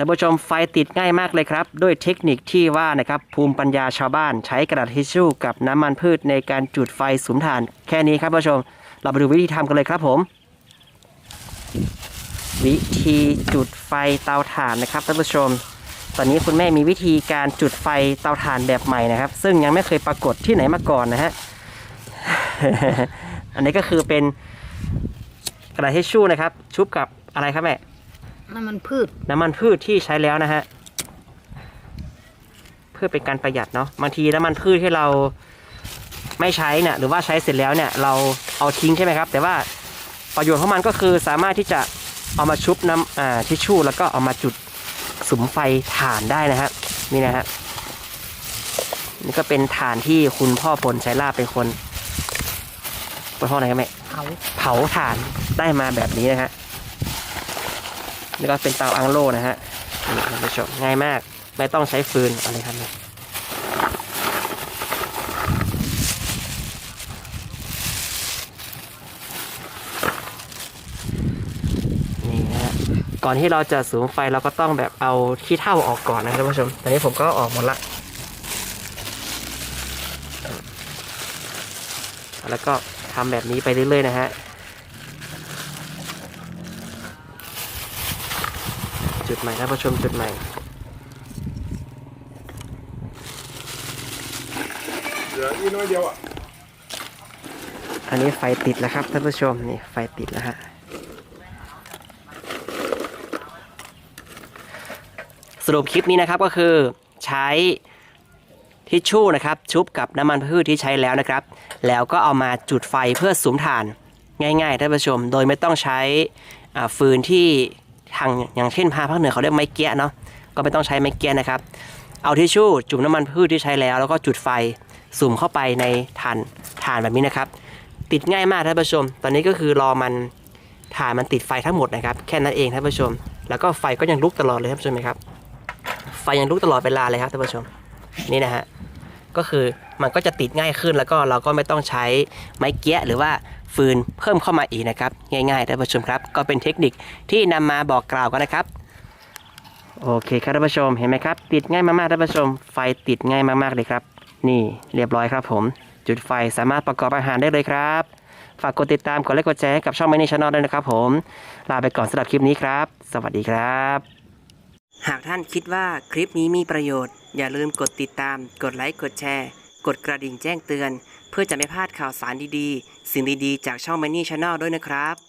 ท่านผู้ชมไฟติดง่ายมากเลยครับ ด้วยเทคนิคที่ว่านะครับภูมิปัญญาชาวบ้านใช้กระดาษทิชชู่กับน้ำมันพืชในการจุดไฟสุมถ่านแค่นี้ครับท่านผู้ชม เราไปดูวิธีทำกันเลยครับผม วิธีจุดไฟเตาถ่านนะครับท่านผู้ชม ตอนนี้คุณแม่มีวิธีการจุดไฟเตาถ่านแบบใหม่นะครับ ซึ่งยังไม่เคยปรากฏที่ไหนมาก่อนนะฮะอันนี้ก็คือเป็นกระดาษทิชชู่นะครับ ชุบกับอะไรครับแม่ น้ำมันพืช น้ำมันพืชที่ใช้แล้วนะฮะ เพื่อเป็นการประหยัดเนาะบางทีน้ำมันพืชที่เราไม่ใช้เนี่ยหรือว่าใช้เสร็จแล้วเนี่ย เราเอาทิ้งใช่ไหมครับ แต่ว่าประโยชน์ของมันก็คือสามารถที่จะเอามาชุบน้ำอ่าทิชชู่ แล้วก็เอามาจุดสุมไฟถ่านได้นะฮะนี่นะฮะนี่ก็เป็นถ่านที่คุณพ่อพลชัยลาภเป็นคนเป็นพ่อไหนครับแม่เผาเผาถ่านได้มาแบบนี้นะฮะ นี่ก็เป็นเตาอังโลนะฮะนี่ท่านผู้ชมง่ายมาก ไม่ต้องใช้ฟืนอะไรครับเนี่ยนี่ฮะก่อนที่เราจะสูงไฟเราก็ต้องแบบเอาขี้เถ้าออกก่อนนะครับท่านผู้ชม ตอนนี้ผมก็ออกหมดละ แล้วก็ทำแบบนี้ไปเรื่อยๆนะฮะ จุดใหม่ท่านผู้ชมจุดใหม่เหลืออีกน้อยเดียวอะอันนี้ไฟติดแล้วครับท่านผู้ชมนี่ไฟติดแล้วฮะสรุปคลิปนี้นะครับก็คือใช้ทิชชู่นะครับ ชุบกับน้ำมันพืชที่ใช้แล้วนะครับ แล้วก็เอามาจุดไฟเพื่อสุมถ่านง่ายๆท่านผู้ชม โดยไม่ต้องใช้อ่าฟืนที่ ทางอย่างเช่นภาคภาคเหนือเขาเรียกไม้เกี้ยเนาะก็ไม่ต้องใช้ไม้เกี้ยนะครับ เอาทิชชู่จุ่มน้ำมันพืชที่ใช้แล้ว แล้วก็จุดไฟสุมเข้าไปในถ่านถ่านแบบนี้นะครับ ติดง่ายมากท่านผู้ชม ตอนนี้ก็คือรอมันถ่านมันติดไฟทั้งหมดนะครับ แค่นั้นเองท่านผู้ชม แล้วก็ไฟก็ยังลุกตลอดเลยท่านผู้ชมไหมครับ ไฟยังลุกตลอดเวลาเลยครับท่านผู้ชม นี่นะฮะ ก็คือมันก็จะติดง่ายขึ้นแล้วก็เราก็ไม่ต้องใช้ไม้เกี้ยหรือว่าฟืนเพิ่มเข้ามาอีกนะครับ ง่ายๆท่านผู้ชมครับ ก็เป็นเทคนิคที่นำมาบอกกล่าวกันนะครับ โอเคครับท่านผู้ชมเห็นไหมครับ ติดง่ายมากๆท่านผู้ชม ไฟติดง่ายมากๆเลยครับ นี่เรียบร้อยครับผม จุดไฟสามารถประกอบอาหารได้เลยครับ ฝากกดติดตามกดไลค์กดแชร์ให้กับช่องมินิช n น l ด้วยนะครับผมลาไปก่อนสำหรับคลิปนี้ครับ สวัสดีครับ หากท่านคิดว่าคลิปนี้มีประโยชน์ อย่าลืมกดติดตาม กดไลค์ กดแชร์ กดกระดิ่งแจ้งเตือน เพื่อจะไม่พลาดข่าวสารดีๆ สิ่งดีๆ จากช่องมินิช n น l ด้วยนะครับ